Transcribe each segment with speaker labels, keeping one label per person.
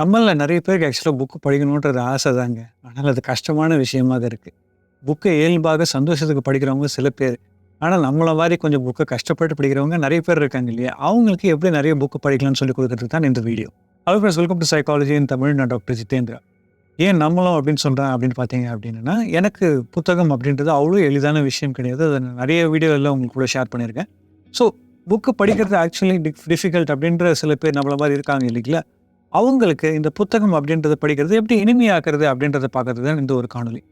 Speaker 1: நம்மளில் நிறைய பேருக்கு ஆக்சுவலாக புக் படிக்கணுன்றது ஆசை தாங்க. ஆனால் அது கஷ்டமான விஷயமா தான் இருக்குது புக்கை இயல்பாக சந்தோஷத்துக்கு படிக்கிறவங்க சில பேர். ஆனால் நம்மள மாதிரி கொஞ்சம் புக்கை கஷ்டப்பட்டு படிக்கிறவங்க நிறைய பேர் இருக்காங்க இல்லையா? அவங்களுக்கு எப்படி நிறைய புக் படிக்கலாம்னு சொல்லி குடுக்கறதுக்கு தான் இந்த video. Hello friends welcome to psychology in Tamil. நான் டாக்டர் ஜிதேந்திரா. ஏன் நம்மளும் அப்படின்னு சொல்கிறேன் அப்படின்னு பார்த்தீங்க அப்படின்னா, எனக்கு புத்தகம் அப்படின்றது அவ்வளோ எளிதான விஷயம் கிடையாது. அதை நிறைய வீடியோவில் உங்களுக்கு கூட ஷேர் பண்ணியிருக்கேன். ஸோ புக்கு படிக்கிறது ஆக்சுவலி டிஃப் டிஃபிகல்ட் அப்படின்ற சில பேர் நம்மள மாதிரி இருக்காங்க இல்லைங்களா? அவங்களுக்கு இந்த புத்தகம் அப்படின்றத படிக்கிறது எப்படி இனிமையாக்குறது அப்படின்றத பார்க்கறது தான் இந்த ஒரு காணொளி.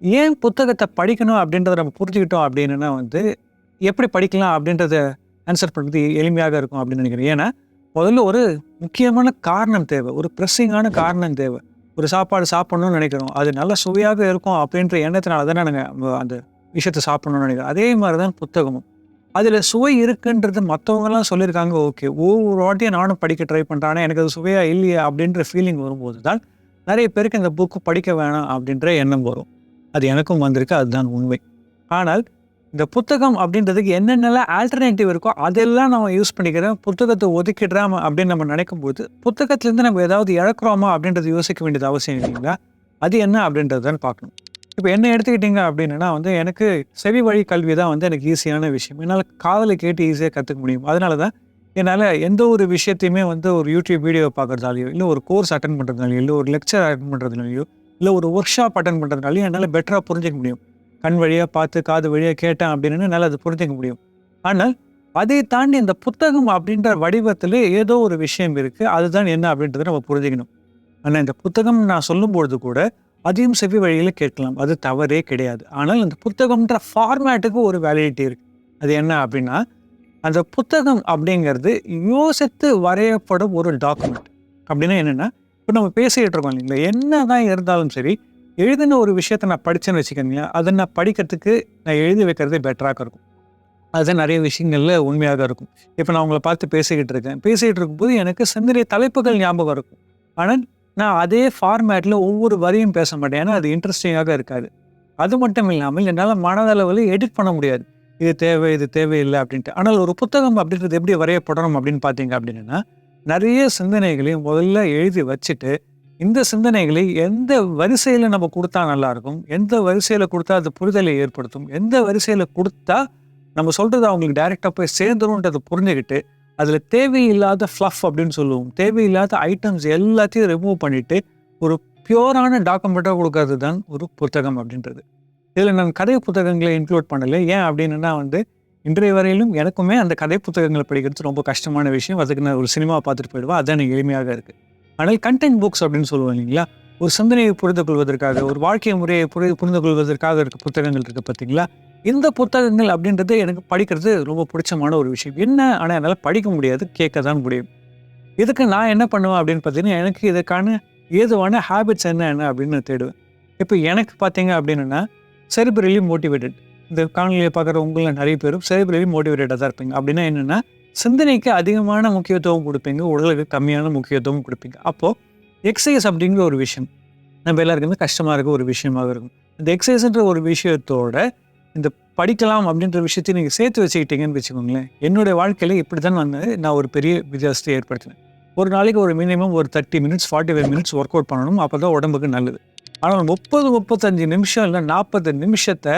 Speaker 1: ஏன் புத்தகத்தை படிக்கணும் அப்படின்றத நம்ம புரிஞ்சுக்கிட்டோம் அப்படின்னா வந்து, எப்படி படிக்கலாம் அப்படின்றத ஆன்சர் பண்ணுறது எளிமையாக இருக்கும் அப்படின்னு நினைக்கிறேன். ஏன்னா, முதல்ல ஒரு முக்கியமான காரணம் தேவை. ஒரு ப்ரெஸ்ஸிங்கான காரணம் தேவை. ஒரு சாப்பாடு சாப்பிட்ணுன்னு நினைக்கிறோம். அது நல்ல சுவையாக இருக்கும் அப்படின்ற எண்ணத்தினால தானே நாங்கள் அந்த விஷயத்தை சாப்பிட்ணுன்னு நினைக்கிறோம். அதே மாதிரி தான் புத்தகமும். அதில் சுவை இருக்குன்றது மற்றவங்கலாம் சொல்லியிருக்காங்க ஓகே. ஒவ்வொரு வாட்டியும் நானும் படிக்க ட்ரை பண்ணுறேன் ஆனால் எனக்கு அது சுவையாக இல்லையா அப்படின்ற ஃபீலிங் வரும்போது தான், நிறைய பேருக்கு இந்த புக்கு படிக்க வேணாம் அப்படின்ற எண்ணம் வரும். அது எனக்கும் வந்திருக்கு. அதுதான் உண்மை. ஆனால் இந்த புத்தகம் அப்படின்றதுக்கு என்னென்னலாம் ஆல்டர்னேட்டிவ் இருக்கோ அதெல்லாம் நம்ம யூஸ் பண்ணிக்கிறேன். புத்தகத்தை ஒதுக்கிடுறாம அப்படின்னு நம்ம நினைக்கும்போது, புத்தகத்திலேருந்து நம்ம ஏதாவது இழக்கிறோமா அப்படின்றத யோசிக்க வேண்டியது அவசியம் இல்லைங்களா? அது என்ன அப்படின்றத தான் பார்க்கணும். இப்போ என்ன எடுத்துக்கிட்டீங்க அப்படின்னா வந்து எனக்கு செவி வழி கல்வி தான் வந்து எனக்கு ஈஸியான விஷயம். என்னால் காதலை கேட்டு ஈஸியாக கற்றுக்க முடியும். அதனால தான் என்னால் எந்த ஒரு விஷயத்தையுமே வந்து ஒரு யூடியூப் வீடியோ பார்க்குறதாலையோ இல்லை ஒரு கோர்ஸ் அட்டன் பண்ணுறதுனாலையோ இல்லை ஒரு லெக்சர் அட்டன் பண்ணுறதுனாலையோ இல்லை ஒரு ஒர்க் ஷாப் அட்டன் பண்ணுறதுனாலையும் என்னால் பெட்டராக புரிஞ்சிக்க முடியும். கண் வழியாக பார்த்து, காது வழியாக கேட்டேன் அப்படின்னு என்னால் அது புரிஞ்சுக்க முடியும். ஆனால் அதை தாண்டி இந்த புத்தகம் அப்படின்ற வடிவத்தில் ஏதோ ஒரு விஷயம் இருக்குது அதுதான் என்ன அப்படின்றத நம்ம புரிஞ்சுக்கணும். ஆனால் இந்த புத்தகம் நான் சொல்லும்பொழுது கூட, அதையும் செவி வழியில் கேட்கலாம். அது தவறே கிடையாது. ஆனால் அந்த புத்தகம்ன்ற ஃபார்மேட்டுக்கு ஒரு வேலிடிட்டி இருக்குது அது என்ன அப்படின்னா, அந்த புத்தகம் அப்படிங்கிறது யோசித்து வரையப்படும் ஒரு டாக்குமெண்ட். அப்படின்னா என்னென்னா இப்போ நம்ம பேசிக்கிட்டு இருக்கோம் இல்லைங்களா? என்னதான் இருந்தாலும் சரி, எழுதின ஒரு விஷயத்த நான் படித்தேன்னு வச்சுக்கோங்களேன், அதை நான் படிக்கிறதுக்கு நான் எழுதி வைக்கிறதே பெட்டராக இருக்கும். அது நிறைய விஷயங்கள்ல உண்மையாக இருக்கும். இப்போ நான் உங்களை பார்த்து பேசிக்கிட்டு இருக்கேன். பேசிக்கிட்டு இருக்கும்போது எனக்கு சிந்தனை தலைப்புகள் ஞாபகம் இருக்கும். ஆனால் நான் அதே ஃபார்மேட்டில் ஒவ்வொரு வரியும் பேச மாட்டேன். ஏன்னா அது இன்ட்ரெஸ்டிங்காக இருக்காது. அது மட்டும் இல்லாமல் என்னால் மனதளவில் எடிட் பண்ண முடியாது. இது தேவை, இது தேவையில்லை அப்படின்ட்டு. ஆனால் ஒரு புத்தகம் அப்படின்றது எப்படி வரையப்படணும் அப்படின்னு பார்த்தீங்க அப்படின்னா, நிறைய சிந்தனைகளையும் முதல்ல எழுதி வச்சுட்டு, இந்த சிந்தனைகளை எந்த வரிசையில் நம்ம கொடுத்தா நல்லாயிருக்கும்? எந்த வரிசையில் கொடுத்தா அது புரிதலை ஏற்படுத்தும்? எந்த வரிசையில் கொடுத்தா நம்ம சொல்கிறது அவங்களுக்கு டைரெக்டாக போய் சேர்ந்துரும்ன்றதை புரிஞ்சுக்கிட்டு அதில் தேவையில்லாத ஃப்ளஃப் அப்படின்னு சொல்லுவோம். தேவையில்லாத ஐட்டம்ஸ் எல்லாத்தையும் ரிமூவ் பண்ணிவிட்டு ஒரு பியூரான டாக்குமெண்ட்டாக கொடுக்கறது தான் ஒரு புத்தகம் அப்படின்றது. இதில் நான் கதை புத்தகங்களை இன்க்ளூட் பண்ணலை ஏன் அப்படின்னா வந்து, இன்றைய வரையிலும் எனக்குமே அந்த கதை புத்தகங்களை படிக்கிறது ரொம்ப கஷ்டமான விஷயம். அதுக்கு நான் ஒரு சினிமா பார்த்துட்டு போயிடுவேன். அதான் எனக்கு எளிமையாக இருக்குது ஆனால் கன்டென்ட் புக்ஸ் அப்படின்னு சொல்லுவோம் இல்லைங்களா? ஒரு சிந்தனையை புரிந்து கொள்வதற்காக, ஒரு வாழ்க்கை முறையை புரி புரிந்து கொள்வதற்காக இருக்க புத்தகங்கள் இருக்குது பார்த்தீங்களா? இந்த புத்தகங்கள் அப்படின்றது எனக்கு படிக்கிறது ரொம்ப பிடிச்சமான ஒரு விஷயம். என்ன ஆனால் என்னால் படிக்க முடியாது. கேட்க தான் முடியும். இதுக்கு நான் என்ன பண்ணுவேன் அப்படின்னு பார்த்தீங்கன்னா, எனக்கு இதற்கான ஏதுவான ஹேபிட்ஸ் என்ன என்ன அப்படின்னு நான் தேடுவேன். இப்போ எனக்கு பார்த்தீங்க அப்படின்னா, செரிபிரலி மோட்டிவேட்டட். இந்த காணொலியை பார்க்குற உங்களில் நிறைய பேரும் செரிபிரலி மோட்டிவேட்டடாக தான் இருப்பீங்க. அப்படின்னா என்னென்னா சிந்தனைக்கு அதிகமான முக்கியத்துவம் கொடுப்பீங்க உடலுக்கு கம்மியான முக்கியத்துவம் கொடுப்பீங்க அப்போது எக்ஸசைஸ் அப்படிங்கிற ஒரு விஷயம், நம்ம எல்லாருக்குமே கஷ்டமாக இருக்க ஒரு விஷயமாக இருக்கும். இந்த எக்ஸசைஸ்ன்ற ஒரு விஷயத்தோட, இந்த படிக்கலாம் அப்படின்ற விஷயத்தையும் நீங்கள் சேர்த்து வச்சுக்கிட்டீங்கன்னு வச்சுக்கோங்களேன். என்னுடைய வாழ்க்கையில் இப்படித்தான் வந்து நான் ஒரு பெரிய வித்தியாசத்தை ஏற்படுத்தினேன். ஒரு நாளைக்கு ஒரு மினிமம் ஒரு 30 மினிட்ஸ், 45 மினிட்ஸ் ஒர்க் அவுட் பண்ணணும். அப்போ தான் உடம்புக்கு நல்லது. ஆனால் 30, 35 நிமிஷம் இல்லை நாற்பது நிமிஷத்தை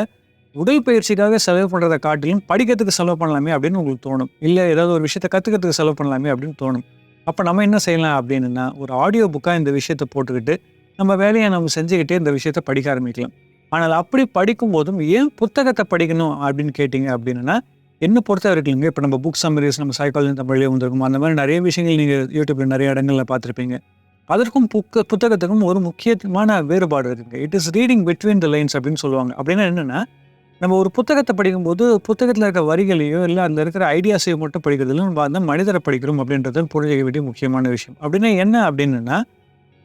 Speaker 1: உடல் பயிற்சிக்காக செலவு பண்ணுறதை காட்டிலும், படிக்கிறதுக்கு செலவு பண்ணலாமே அப்படின்னு உங்களுக்கு தோணும். இல்லை ஏதாவது ஒரு விஷயத்த கற்றுக்கிறதுக்கு செலவு பண்ணலாமே அப்படின்னு தோணும். அப்போ நம்ம என்ன செய்யலாம் அப்படின்னா, ஒரு ஆடியோ புக்காக இந்த விஷயத்தை போட்டுக்கிட்டு, நம்ம வேலையை நம்ம செஞ்சுக்கிட்டே இந்த விஷயத்தை படிக்க ஆரம்பிக்கலாம். ஆனால் அப்படி படிக்கும்போதும் ஏன் புத்தகத்தை படிக்கணும் அப்படின்னு கேட்டீங்க அப்படின்னா, என்ன பொறுத்தவரைக்குங்க இப்போ நம்ம புக் சம்மரிஸ் நம்ம சைக்காலஜி தமிழ்லேயே வந்திருக்கும். அந்த மாதிரி நிறைய விஷயங்கள் நீங்கள் யூடியூப்பில் நிறைய இடங்கள்ல பார்த்துருப்பீங்க அதற்கும் புக்க புத்தகத்துக்கும் ஒரு முக்கியமான வேறுபாடு இருக்குங்க. It is reading between the lines அப்படின்னு சொல்லுவாங்க. அப்படின்னா என்னென்னா நம்ம ஒரு புத்தகத்தை படிக்கும்போது, புத்தகத்தில் இருக்க வரிகளையோ, இல்லை அதில் இருக்கிற ஐடியாஸையோ மட்டும் படிக்கிறதுலையும் பார்த்தா நம்ம அந்த படிக்கிறோம் அப்படின்றது புரிஞ்சிக்க வேண்டிய முக்கியமான விஷயம். அப்படின்னா என்ன அப்படின்னா,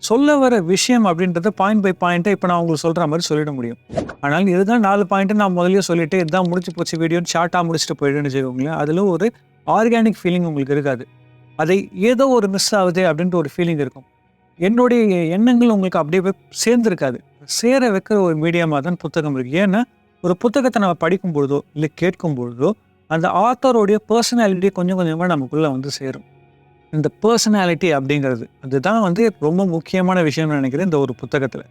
Speaker 1: சொல்ல வர விஷயம் அப்படின்றத பாயிண்ட் பை பாயிண்ட்டை இப்போ நான் உங்களுக்கு சொல்கிற மாதிரி சொல்லிட முடியும். ஆனால் இதுதான் நாலு பாயிண்ட்டு நான் முதலே சொல்லிட்டு, இதுதான் முடிச்சு போச்சு வீடியோன்னு ஷார்ட்டாக முடிச்சுட்டு போயிடுன்னு வச்சுக்கோங்களேன். அதில் ஒரு ஆர்கானிக் ஃபீலிங் உங்களுக்கு இருக்காது. அதை ஏதோ ஒரு மிஸ் ஆகுது அப்படின்ற ஒரு ஃபீலிங் இருக்கும். என்னுடைய எண்ணங்கள் உங்களுக்கு அப்படியே போய் சேர்ந்துருக்காது சேர வைக்கிற ஒரு மீடியமாக தான் புத்தகம் இருக்குது ஏன்னா, ஒரு புத்தகத்தை நம்ம படிக்கும் பொழுதோ, இல்லை கேட்கும் பொழுதோ, அந்த ஆத்தருடைய பர்சனாலிட்டி கொஞ்சம் கொஞ்சமாக நமக்குள்ளே வந்து சேரும். இந்த பர்சனாலிட்டி அப்படிங்கிறது அதுதான் வந்து ரொம்ப முக்கியமான விஷயம்னு நினைக்கிறேன் இந்த ஒரு புத்தகத்தில்.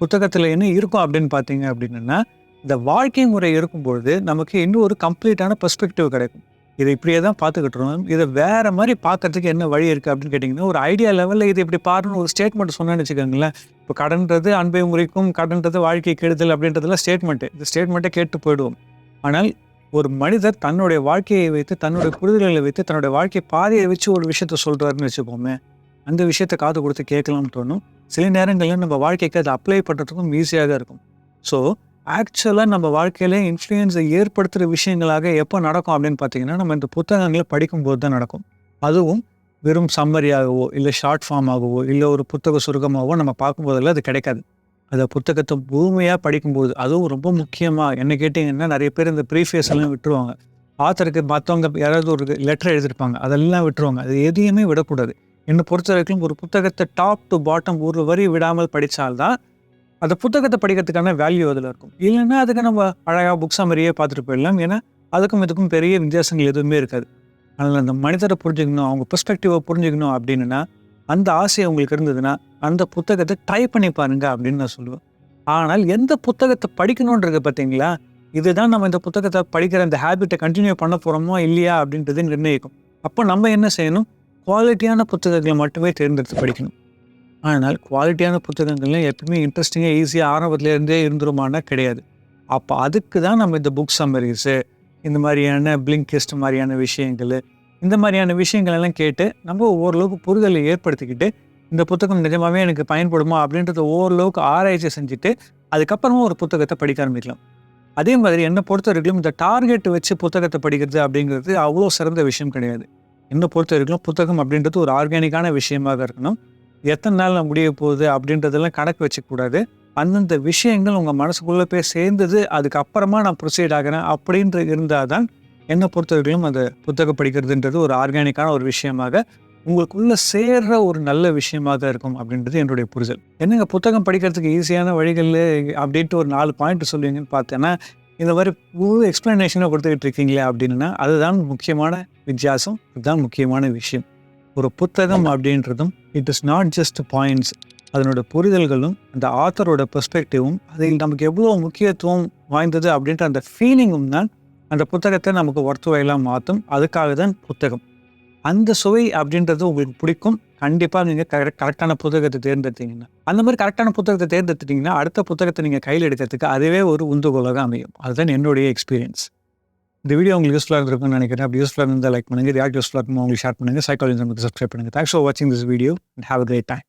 Speaker 1: புத்தகத்தில் என்ன இருக்கும் அப்படின்னு பார்த்தீங்க அப்படின்னா இந்த வாழ்க்கை முறை இருக்கும்பொழுது நமக்கு இன்னும் ஒரு கம்ப்ளீட்டான பெர்ஸ்பெக்டிவ் கிடைக்கும். இதை இப்படியே தான் பார்த்துக்கிட்டுருவோம் இதை வேறு மாதிரி பார்க்கறதுக்கு என்ன வழி இருக்குது அப்படின்னு கேட்டிங்கன்னா ஒரு ஐடியா லெவலில் இது இப்படி பாருன்னு ஒரு ஸ்டேட்மெண்ட் சொன்னேன்னு வச்சுக்கோங்களேன். இப்போ கடன்றது அன்பை முறைக்கும் கடன்றது வாழ்க்கை கெடுதல் அப்படின்றதுலாம் ஸ்டேட்மெண்ட்டு இந்த ஸ்டேட்மெண்ட்டை கேட்டு போயிடுவோம். ஆனால் ஒரு மனிதர் தன்னுடைய வாழ்க்கையை வைத்து தன்னுடைய புரிதல்களை வைத்து தன்னுடைய வாழ்க்கை பாதையை வச்சு ஒரு விஷயத்த சொல்கிறாருன்னு வச்சுப்போமே அந்த விஷயத்தை காது கொடுத்து கேட்கலாம்னு தோணும். சில நேரங்களில் நம்ம வாழ்க்கைக்கு அதை அப்ளை பண்ணுறதுக்கும் ஈஸியாக இருக்கும். ஸோ ஆக்சுவலாக நம்ம வாழ்க்கையில் இன்ஃப்ளூயன்ஸை ஏற்படுத்துகிற விஷயங்களாக எப்போ நடக்கும் அப்படின்னு பார்த்தீங்கன்னா நம்ம இந்த புத்தகங்களை படிக்கும்போது தான் நடக்கும். அதுவும் வெறும் சம்மரியாகவோ இல்லை ஷார்ட் ஃபார்மாகவோ இல்லை ஒரு புத்தக சுருக்கமாகவோ நம்ம பார்க்கும்போதெல்லாம் அது கிடைக்காது. அந்த புத்தகத்தை பூமியாக படிக்கும்போது அதுவும் ரொம்ப முக்கியமாக என்ன கேட்டிங்கன்னா நிறைய பேர் இந்த ப்ரீஃபேஸ் எல்லாம் விட்டுருவாங்க. ஆத்தருக்கு மற்றவங்க யாராவது ஒரு லெட்டர் எழுதியிருப்பாங்க அதெல்லாம் விட்டுருவாங்க. அது எதையுமே விடக்கூடாது. என்னை பொறுத்த வரைக்கும் ஒரு புத்தகத்தை டாப் டு பாட்டம் ஒரு வரி விடாமல் படித்தால்தான் அந்த புத்தகத்தை படிக்கிறதுக்கான வேல்யூ அதில் இருக்கும். இல்லைன்னா அதுக்கு நம்ம அழகாக புக்ஸ் மாதிரியே பார்த்துட்டு போயிடலாம். ஏன்னா அதுக்கும் இதுக்கும் பெரிய வித்தியாசங்கள் எதுவுமே இருக்காது. அதனால் அந்த மனிதரை புரிஞ்சுக்கணும் அவங்க பெர்ஸ்பெக்டிவை புரிஞ்சுக்கணும் அப்படின்னா அந்த ஆசை உங்களுக்கு இருந்ததுன்னா அந்த புத்தகத்தை ட்ரை பண்ணி பாருங்க அப்படின்னு நான் சொல்லுவேன். ஆனால் எந்த புத்தகத்தை படிக்கணுன்றது பார்த்தீங்களா? இதுதான் நம்ம இந்த புத்தகத்தை படிக்கிற அந்த ஹேபிட்டை கண்டினியூ பண்ண போகிறோமோ இல்லையா அப்படின்றது நிர்ணயிக்கும். அப்போ நம்ம என்ன செய்யணும்? குவாலிட்டியான புத்தகங்களை மட்டுமே தேர்ந்தெடுத்து படிக்கணும். ஆனால் குவாலிட்டியான புத்தகங்கள்லாம் எப்பவுமே இன்ட்ரெஸ்டிங்காக ஈஸியாக ஆரம்பத்துலேருந்தே இருந்துருமானா கிடையாது. அப்போ அதுக்கு தான் நம்ம இந்த புக் சம்மரிஸு இந்த மாதிரியான பிளிங்கிஸ்ட் மாதிரியான விஷயங்கள் இந்த மாதிரியான விஷயங்கள் எல்லாம் கேட்டு நம்ம ஓரளவுக்கு புரிதலை ஏற்படுத்திக்கிட்டு இந்த புத்தகம் நிஜமாவே எனக்கு பயன்படுமா அப்படின்றத ஓரளவுக்கு ஆராய்ச்சி செஞ்சுட்டு அதுக்கப்புறமா ஒரு புத்தகத்தை படிக்க ஆரம்பிக்கலாம். அதே மாதிரி என்னை பொறுத்த வரைக்கும் இந்த டார்கெட் வச்சு புத்தகத்தை படிக்கிறது அப்படிங்கிறது அவ்வளோ சிறந்த விஷயம் கிடையாது. என்னை பொறுத்த வரைக்கும் புத்தகம் அப்படின்றது ஒரு ஆர்கானிக்கான விஷயமாக இருக்கணும். எத்தனை நாள் நான் முடிய போகுது அப்படின்றதெல்லாம் கணக்கு வச்சுக்கூடாது அந்தந்த விஷயங்கள் உங்கள் மனசுக்குள்ளே போய் சேர்ந்தது அதுக்கப்புறமா நான் ப்ரொசீட் ஆகிறேன் அப்படின்ற இருந்தால் தான் என்னை பொறுத்தவரையிலும் அந்த புத்தகம் படிக்கிறதுன்றது ஒரு ஆர்கானிக்கான ஒரு விஷயமாக உங்களுக்குள்ள சேர்ற ஒரு நல்ல விஷயமாக இருக்கும் அப்படின்றது என்னுடைய புரிதல். என்னங்க புத்தகம் படிக்கிறதுக்கு ஈஸியான வழிகள் அப்படின்ட்டு ஒரு நாலு பாயிண்ட் சொல்லுவீங்கன்னு பார்த்தேன்னா இந்த மாதிரி முழு எக்ஸ்பிளனேஷனாக கொடுத்துக்கிட்டு இருக்கீங்களே அப்படின்னா அதுதான் முக்கியமான வித்தியாசம் இதுதான் முக்கியமான விஷயம். ஒரு புத்தகம் அப்படின்றதும் it is not just points அதனோட புரிதல்களும் அந்த ஆத்தரோட பெர்ஸ்பெக்டிவும் அதில் நமக்கு எவ்வளோ முக்கியத்துவம் வாய்ந்தது அப்படின்ற அந்த ஃபீலிங்கும் தான் அந்த புத்தகத்தை நமக்கு ஒர்த்துவையெல்லாம் மாற்றும் அதுக்காக தான் புத்தகம். அந்த சுவை அப்படின்றது உங்களுக்கு பிடிக்கும். கண்டிப்பாக நீங்கள் கரெக்ட் கரெக்டான புத்தகத்தை தேர்ந்தெடுத்தீங்கன்னா அந்த மாதிரி கரெக்டான புத்தகத்தை தேர்ந்தெடுத்துட்டிங்கன்னா அடுத்த புத்தகத்தை நீங்கள் கையில் எடுக்கிறதுக்கு அதுவே ஒரு உந்துகோலாக அமையும். அதுதான் என்னுடைய எக்ஸ்பீரியன்ஸ் இந்த வீடியோ உங்களுக்கு யூஸ்ஃபுல்லாக இருந்திருக்கும்னு நினைக்கிறேன். அப்படி யூஸ்ஃபுல்லாக இருந்தால் லைக் பண்ணுங்கள் ரியாக்ட் யூஸ்ஃபுல்லாக இருக்கும் உங்களுக்கு ஷேர் பண்ணுங்கள் சைக்காலஜி நமக்கு சப்ஸ்கிரைப் பண்ணுங்கள் தேங்க்ஸ் ஃபார் வாட்சிங் this video and have a great time